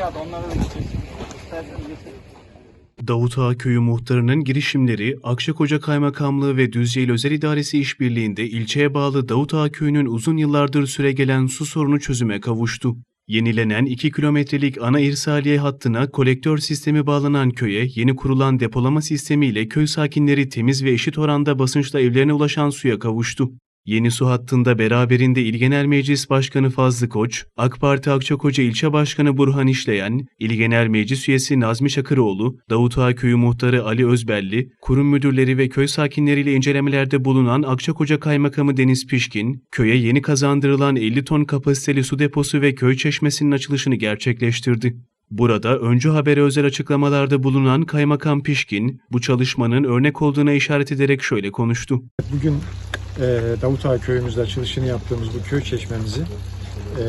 Ya da onlara da gideceğiz. İsterseniz getirin. Davutağa Köyü muhtarının girişimleri Akçakoca Kaymakamlığı ve Düzceyli Özel İdaresi işbirliğinde ilçeye bağlı Davutağa Köyü'nün uzun yıllardır süregelen su sorunu çözüme kavuştu. Yenilenen 2 kilometrelik ana irsaliye hattına kolektör sistemi bağlanan köye yeni kurulan depolama sistemiyle köy sakinleri temiz ve eşit oranda basınçla evlerine ulaşan suya kavuştu. Yeni su hattında beraberinde İl Genel Meclis Başkanı Fazlı Koç, AK Parti Akçakoca İlçe Başkanı Burhan İşleyen, İl Genel Meclis Üyesi Nazmi Şakıroğlu, Davutağa Köyü Muhtarı Ali Özbelli, kurum müdürleri ve köy sakinleriyle incelemelerde bulunan Akçakoca Kaymakamı Deniz Pişkin, köye yeni kazandırılan 50 ton kapasiteli su deposu ve köy çeşmesinin açılışını gerçekleştirdi. Burada öncü habere özel açıklamalarda bulunan Kaymakam Pişkin, bu çalışmanın örnek olduğuna işaret ederek şöyle konuştu. Bugün e, Davutağa köyümüzde açılışını yaptığımız bu köy çeşmemizi e,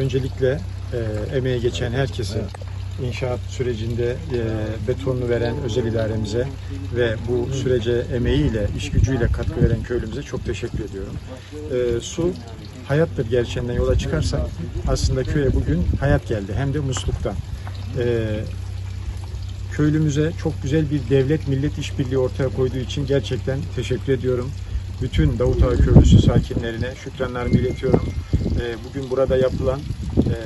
öncelikle e, emeğe geçen herkese, inşaat sürecinde e, betonunu veren özel idaremize ve bu sürece emeğiyle, iş gücüyle katkı veren köylümüze çok teşekkür ediyorum. E, su hayattır gerçeğinden yola çıkarsak aslında köye bugün hayat geldi hem de musluktan. E, köylümüze çok güzel bir devlet millet işbirliği ortaya koyduğu için gerçekten teşekkür ediyorum. Bütün Davutağı köylüsü sakinlerine şükranlarımı iletiyorum. Ee, Bugün burada yapılan e,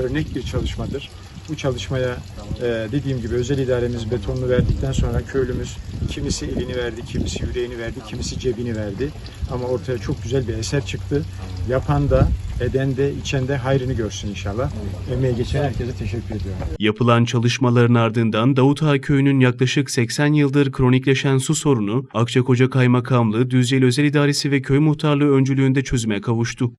örnek bir çalışmadır. Bu çalışmaya e, dediğim gibi özel idaremiz betonunu verdikten sonra köylümüz kimisi elini verdi, kimisi yüreğini verdi, kimisi cebini verdi. Ama ortaya çok güzel bir eser çıktı. Yapan da, eden de, içen de hayrını görsün inşallah. Emeğe geçen herkese teşekkür ediyorum. Yapılan çalışmaların ardından Davutağa Köyü'nün yaklaşık 80 yıldır kronikleşen su sorunu Akçakoca Kaymakamlığı, Düzceyli Özel İdaresi ve Köy Muhtarlığı öncülüğünde çözüme kavuştu.